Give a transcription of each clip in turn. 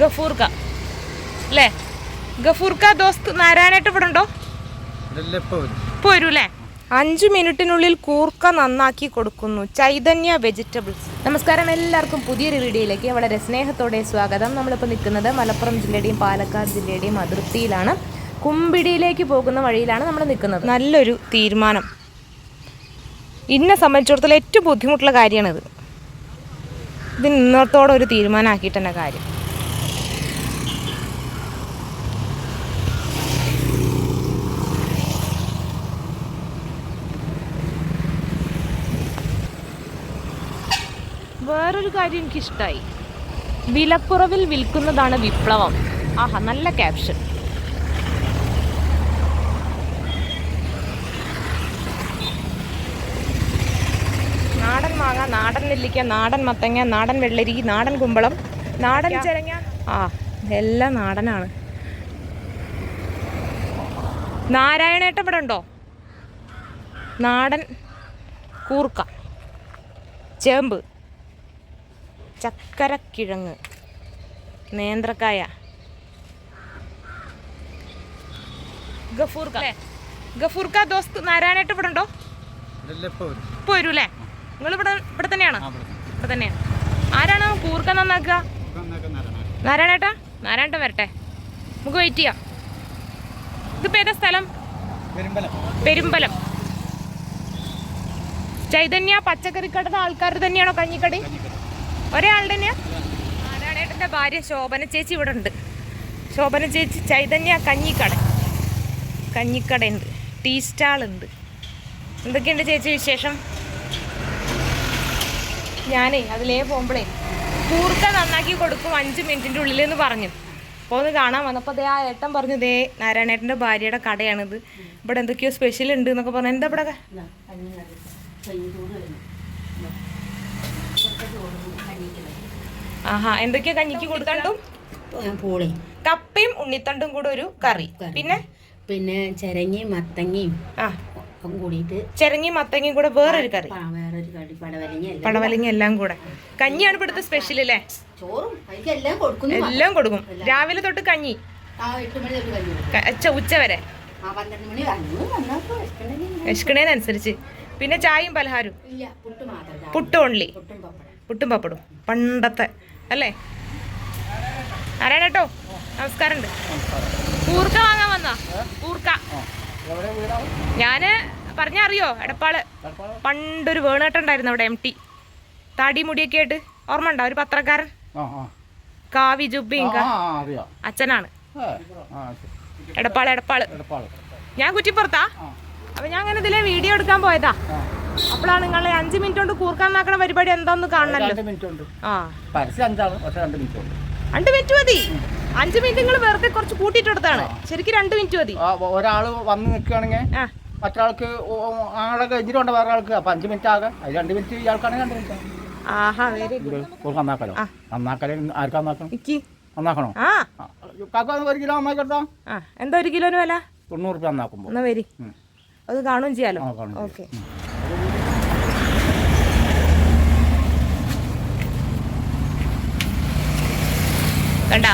ഗഫൂർക്ക. അല്ലേ ഗഫൂർക്ക ദോസ്ത് നാരായണേട്ട് ഇവിടെ ഉണ്ടോ? പോരൂല്ലേ അഞ്ചു മിനിറ്റിനുള്ളിൽ കൂർക്ക നന്നാക്കി കൊടുക്കുന്നു. ചൈതന്യ വെജിറ്റബിൾസ്. നമസ്കാരം എല്ലാവർക്കും പുതിയൊരു വീഡിയോയിലേക്ക് വളരെ സ്നേഹത്തോടെ സ്വാഗതം. നമ്മളിപ്പോൾ നിൽക്കുന്നത് മലപ്പുറം ജില്ലയുടെയും പാലക്കാട് ജില്ലയുടെയും അതിർത്തിയിലാണ്. കുമ്പിടിയിലേക്ക് പോകുന്ന വഴിയിലാണ് നമ്മൾ നിൽക്കുന്നത്. നല്ലൊരു തീരുമാനം. ഇന്നെ സംബന്ധിച്ചിടത്തോളം ഏറ്റവും ബുദ്ധിമുട്ടുള്ള കാര്യമാണിത്. ഇത് ഇന്നത്തോടെ ഒരു തീരുമാനമാക്കിയിട്ട് തന്നെ കാര്യം. വേറൊരു കാര്യം എനിക്കിഷ്ടമായി വിലക്കുറവിൽ വിൽക്കുന്നതാണ് വിപ്ലവം. ആഹാ നല്ല ക്യാപ്ഷൻ. നാടൻ മാങ്ങ നാടൻ നെല്ലിക്ക നാടൻ മത്തങ്ങ നാടൻ വെള്ളരി നാടൻ കുമ്പളം നാടൻ ചിരങ്ങ. ആ എല്ലാം നാടനാണ്. നാരായണേട്ടൻ ഇവിടെ ഉണ്ടോ? നാടൻ കൂർക്ക. ചേമ്പ്. ചക്കരക്കിഴങ്ങ്. നേന്ത്രക്കായ. ഗഫൂർക്ക. ഗഫൂർക്ക ദോസ്ത് നാരായണേട്ട് ഇവിടെ ഉണ്ടോ? ഇപ്പൊ വരൂ. അല്ലേ നിങ്ങൾ ഇവിടെ ഇവിടെ തന്നെയാണ്? ഇവിടെ തന്നെയാണ് ആരാണ് കൂർക്ക നന്നാക്കുക? നാരായണേട്ടാ? നാരായണേട്ടൻ വരട്ടെ. നമുക്ക് വെയിറ്റ് ചെയ്യാം. ഇതിപ്പോ ഏതാ സ്ഥലം? പെരുമ്പലം. ചൈതന്യ പച്ചക്കറിക്കടയുടെ ആൾക്കാർ തന്നെയാണോ കഞ്ഞിക്കടി. ഒരേ ആരാടേട്ടന്റെ ഭാര്യ ശോഭന ചേച്ചി ഇവിടെ ഉണ്ട്. ശോഭന ചേച്ചി ചൈതന്യ കഞ്ഞിക്കട. കഞ്ഞിക്കട ഉണ്ട് ടീ സ്റ്റാൾ ഉണ്ട് എന്തൊക്കെയുണ്ട് ചേച്ചി വിശേഷം? ഞാനേ അതിലേ പോകുമ്പോഴേ കൂർക്ക നന്നാക്കി കൊടുക്കും അഞ്ച് മിനിറ്റിന്റെ ഉള്ളിൽ എന്ന് പറഞ്ഞു. അപ്പോൾ ഒന്ന് കാണാൻ വന്നപ്പോൾ അതേ ആ ഏട്ടൻ പറഞ്ഞു നാരായണേട്ടന്റെ ഭാര്യയുടെ കടയാണിത്. ഇവിടെ എന്തൊക്കെയോ സ്പെഷ്യൽ ഉണ്ട് എന്നൊക്കെ പറഞ്ഞു. എന്താ ഇവിടെ? ആഹാ എന്തൊക്കെയാ കഞ്ഞിക്ക് കൊടുത്തണ്ടും പൂളി. കപ്പയും ഉണ്ണിത്തണ്ടും കൂടെ ഒരു കറി. പിന്നെ? പിന്നെ ചിരങ്ങയും മത്തങ്ങയും ആ. കൂടിയിട്ട് ചിരങ്ങി മത്തങ്ങയും കൂടെ വേറൊരു കറി. വേറൊരു കറി പടവലങ്ങ എല്ലാം പടവലങ്ങ എല്ലാം കൂടെ. കഞ്ഞിയാണ് ഇവിടുത്തെ സ്പെഷ്യൽ അല്ലേ? ചോറും എല്ലാം കൊടുക്കും എല്ലാം കൊടുക്കും. രാവിലെ തൊട്ട് കഞ്ഞി? ഉച്ച വരെ? വിശക്കണേനനുസരിച്ച്. പിന്നെ ചായയും പലഹാരവും? പുട്ട് ഓൺലി പുട്ടും പപ്പടും. പണ്ടത്തെ അല്ലേ? ആരാണേട്ടോ നമസ്കാരം ഉണ്ട് കൂർക്ക വാങ്ങാൻ വന്നാ? കൂർക്ക ഞാൻ പറഞ്ഞറിയോ എടപ്പാൾ? പണ്ടൊരു വേണേട്ടുണ്ടായിരുന്നു അവിടെ എം ടി താടി മുടിയൊക്കെ ആയിട്ട്. ഓർമ്മ ഉണ്ടോ ഒരു പത്രക്കാരൻ. കാവി ജുബിയും. അച്ഛനാണ്. എടപ്പാൾ എടപ്പാൾ. ഞാൻ കുറ്റിപ്പുറത്താ? അപ്പൊ ഞാൻ അങ്ങനെ ഇതിലെ വീഡിയോ എടുക്കാൻ പോയതാ. അപ്പോഴാണ് നിങ്ങൾ അഞ്ച് മിനിറ്റ് കൊണ്ട് കൂർക്കാൻ നാക്കണ പരിപാടി എന്താന്ന് കാണണല്ലോ. രണ്ട് മിനിറ്റ് ഉണ്ട് ആ. രണ്ട് മിനിറ്റ് മതി. അഞ്ച് മിനിറ്റ് നിങ്ങൾ വെറുതെ കുറച്ച് കൂട്ടിയിട്ടെടുത്താണ്. ശരിക്കും രണ്ട് മിനിറ്റ് മതി. ആ, ഒരാൾ വന്ന് നിൽക്കുകയാണെങ്കിൽ മറ്റാൾക്ക് ആളെ കഴിഞ്ഞിട്ടുണ്ട് വേറെ ആൾക്ക് അപ്പൊ അഞ്ച് മിനിറ്റ് ആകെ. അത് രണ്ട് മിനിറ്റ് ഇയാൾക്കാണെങ്കിൽ രണ്ട് മിനിറ്റ് ആഹാ വെരി ഗുഡ് നന്നാക്കലോ. നന്നാക്കലേ ആർക്ക് നന്നാക്കണം? ഇക്കി നന്നാക്കണോ? ആ. ആ, കാക്ക ഒരു കിലോ നന്നാക്കട്ടോ എന്താ ഒരു കിലോന് വില? തൊണ്ണൂറ് രൂപ നന്നാക്കുമ്പോൾ എന്നാ വരി. ഉം. അത് കാണുകയും ചെയ്യാലോ? ഓക്കെ. കണ്ട?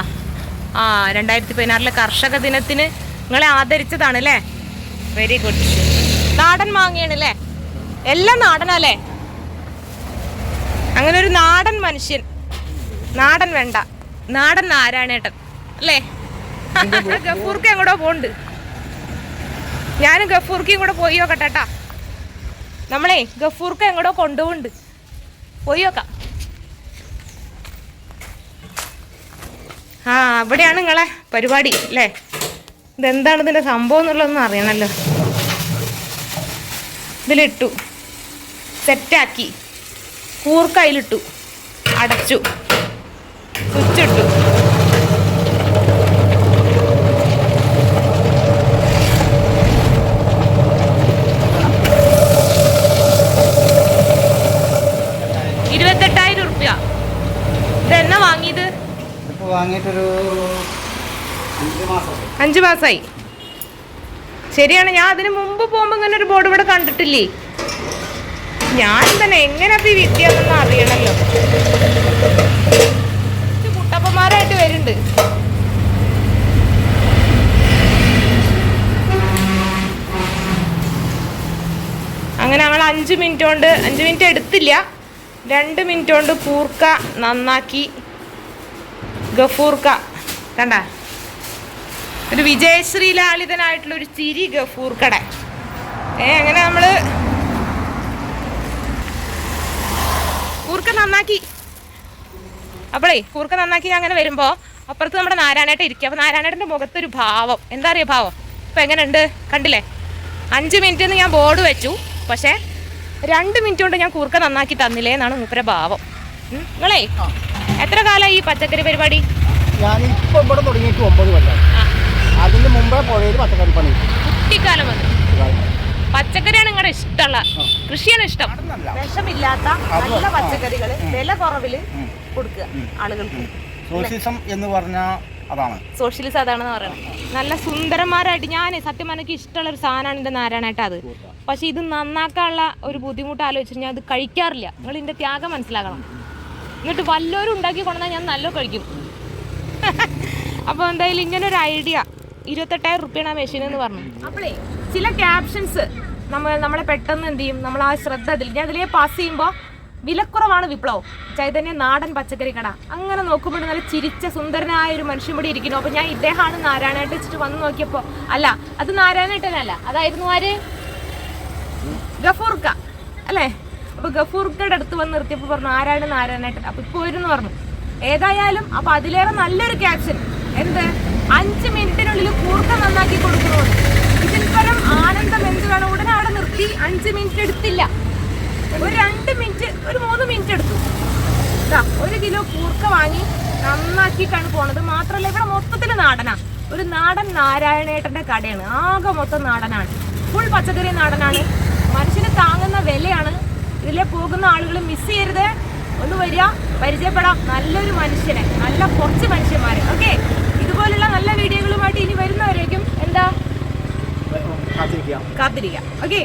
ആ രണ്ടായിരത്തി പതിനാറിലെ കർഷക ദിനത്തിന് നിങ്ങളെ ആദരിച്ചതാണ് അല്ലേ? വെരി ഗുഡ് നാടൻ മാങ്ങയാണ് അല്ലേ എല്ലാം നാടനല്ലേ? അങ്ങനെ ഒരു നാടൻ മനുഷ്യൻ. നാടൻ വേണ്ട. നാടൻ നാരായണേട്ടൻ. അല്ലേ? ഗഫൂർക്ക് എങ്ങോട്ടോ പോണ്ട് ഞാനും ഗഫൂർക്കയും കൂടെ പോയി നോക്കട്ടെ ട്ടാ. നമ്മളെ ഗഫൂർക്ക് എങ്ങോട്ടോ കൊണ്ടുപോകുന്നുണ്ട് പോയി നോക്കാം. ആ ഇവിടെയാണ് നിങ്ങളെ പരിപാടി അല്ലേ? ഇതെന്താണ് ഇതിന്റെ സംഭവം എന്നുള്ളതൊന്നും അറിയണമല്ലോ ഇതിലിട്ടു. സെറ്റാക്കി. കൂർക്കയിലിട്ടു. അടച്ചു. സ്വിച്ചിട്ടു ഇരുപത്തെട്ടായിരം ഉറുപ്യ ഇതെന്നാ വാങ്ങിയത് ഇപ്പോൾ അഞ്ച് അഞ്ച് മാസമായി ശരിയാണ് ഞാൻ അതിന് മുമ്പ് പോകുമ്പോൾ ഇങ്ങനെ ഒരു ബോർഡ് ഇവിടെ കണ്ടിട്ടില്ലേ? ഞാൻ തന്നെ എങ്ങനെ അപ്പൊ ഈ വിദ്യ എന്നൊന്നും കുട്ടപ്പന്മാരായിട്ട് വരുന്നുണ്ട്. അങ്ങനെ ഞങ്ങൾ അഞ്ച് മിനിറ്റ് കൊണ്ട് അഞ്ച് മിനിറ്റ് എടുത്തില്ല. രണ്ട് മിനിറ്റ് കൊണ്ട് കൂർക്ക നന്നാക്കി. ഗഫൂർക്ക. കണ്ട? ഒരു വിജയശ്രീ ലാളിതനായിട്ടുള്ള ഒരു ചിരി ഗഫൂർക്കട. ഏ അങ്ങനെ നമ്മൾ കൂർക്ക നന്നാക്കി. അപ്പോളേ കൂർക്ക നന്നാക്കി അങ്ങനെ വരുമ്പോ അപ്പുറത്ത് നമ്മുടെ നാരായണേട്ട ഇരിക്കുക അപ്പൊ നാരായണേട്ടന്റെ മുഖത്തൊരു ഭാവം. എന്താ അറിയോ ഭാവം? ഇപ്പൊ എങ്ങനെയുണ്ട്? കണ്ടില്ലേ? അഞ്ച് മിനിറ്റ് എന്ന് ഞാൻ ബോർഡ് വെച്ചു. പക്ഷേ രണ്ട് മിനിറ്റ് കൊണ്ട് ഞാൻ കൂർക്ക നന്നാക്കി തന്നില്ലേ എന്നാണ് മൂപ്പരെ ഭാവം. നിങ്ങളേ എത്ര കാലമായി ഈ പച്ചക്കറി പരിപാടി? ഞാനിപ്പോ ഇവിടെ തുടങ്ങിയിട്ട് ഒമ്പത് കൊല്ലം. അതിന് മുമ്പേ പുഴയിൽ പച്ചക്കറി പണി കുട്ടിക്കാലം വന്നു പച്ചക്കറിയാണ് നിങ്ങളുടെ ഇഷ്ടമുള്ള. കൃഷിയാണ് ഇഷ്ടം. വിഷമില്ലാത്ത നല്ല. പച്ചക്കറികൾ. വില കുറവിൽ ഉം. കൊടുക്കുക ആളുകൾക്ക്. സോഷ്യലിസം എന്ന് പറഞ്ഞാൽ അതാണ്. സോഷ്യലിസം അതാണെന്ന് പറയുന്നത് നല്ല സുന്ദരന്മാരായിട്ട് ഞാൻ സത്യം എനിക്ക് ഇഷ്ടമുള്ള ഒരു സാധനമാണ് എന്റെ നാരായണേട്ട അത്. പക്ഷെ ഇത് നന്നാക്കാനുള്ള ഒരു ബുദ്ധിമുട്ട് ആലോചിച്ചിട്ട് ഞാൻ അത് കഴിക്കാറില്ല. നിങ്ങൾ ഇതിന്റെ ത്യാഗം മനസ്സിലാക്കണം. എന്നിട്ട് വല്ലവരും ഉണ്ടാക്കി കൊണ്ടുവന്നാൽ ഞാൻ നല്ല കഴിക്കും. അപ്പോൾ എന്തായാലും ഇങ്ങനെ ഒരു ഐഡിയ. ഇരുപത്തെട്ടായിരം റുപ്യാണ് ആ മെഷീൻ എന്ന് പറഞ്ഞു. അപ്പോഴേ ചില ക്യാപ്ഷൻസ് നമ്മൾ നമ്മളെ പെട്ടെന്ന് എന്ത് ചെയ്യും? നമ്മൾ ആ ശ്രദ്ധ അതിൽ ഞാൻ അതിലേ പാസ് ചെയ്യുമ്പോൾ വിലക്കുറവാണ് വിപ്ലവം. ചൈതന്യ നാടൻ പച്ചക്കറി കട. അങ്ങനെ നോക്കുമ്പോൾ നല്ല ചിരിച്ച സുന്ദരനായ ഒരു മനുഷ്യൻ ഇവിടെ ഇരിക്കുന്നു. അപ്പോൾ ഞാൻ ഇദ്ദേഹമാണ് നാരായണേട്ട് വെച്ചിട്ട് വന്ന് നോക്കിയപ്പോൾ അല്ല അത് നാരായണേട്ടനല്ല അതായിരുന്നു ആര്? ഗഫൂർക്ക. അല്ലേ? അപ്പൊ ഗഫൂർക്കയുടെ അടുത്ത് വന്ന് നിർത്തിയപ്പോൾ പറഞ്ഞു ആരാണ് നാരായണേട്ടൻ? അപ്പൊ ഇപ്പൊ വരുന്നു പറഞ്ഞു ഏതായാലും അപ്പൊ അതിലേറെ നല്ലൊരു ക്യാപ്ഷൻ എന്ത്? അഞ്ച് മിനിറ്റിനുള്ളിൽ കൂർക്ക നന്നാക്കി കൊടുക്കുന്നു ഇതിൽ പരം ആനന്ദം എന്ത് വേണം? ഉടനെ അവിടെ നിർത്തി അഞ്ച് മിനിറ്റ് എടുത്തില്ല. ഒരു രണ്ട് മിനിറ്റ് ഒരു മൂന്ന് മിനിറ്റ് എടുത്തു. ഒരു കിലോ കൂർക്ക വാങ്ങി നന്നാക്കിയിട്ടാണ് പോണത്. മാത്രമല്ല ഇവിടെ മൊത്തത്തിൽ നാടനാ. ഒരു നാടൻ നാരായണേട്ടന്റെ കടയാണ്. ആകെ മൊത്തം നാടനാണ്. ഫുൾ പച്ചക്കറി നാടനാണ്. മനുഷ്യന് താങ്ങുന്ന വിലയാണ് പോകുന്ന ആളുകൾ മിസ് ചെയ്യരുത്. ഒന്ന് വരിക പരിചയപ്പെടാം. നല്ലൊരു മനുഷ്യനെ നല്ല കുറച്ച് മനുഷ്യന്മാരെ ഓക്കെ ഇതുപോലുള്ള നല്ല വീഡിയോകളുമായിട്ട് ഇനി വരുന്നവരേക്കും എന്താ? കാത്തിരിക്കുക. കാത്തിരിക്കാം ഓക്കെ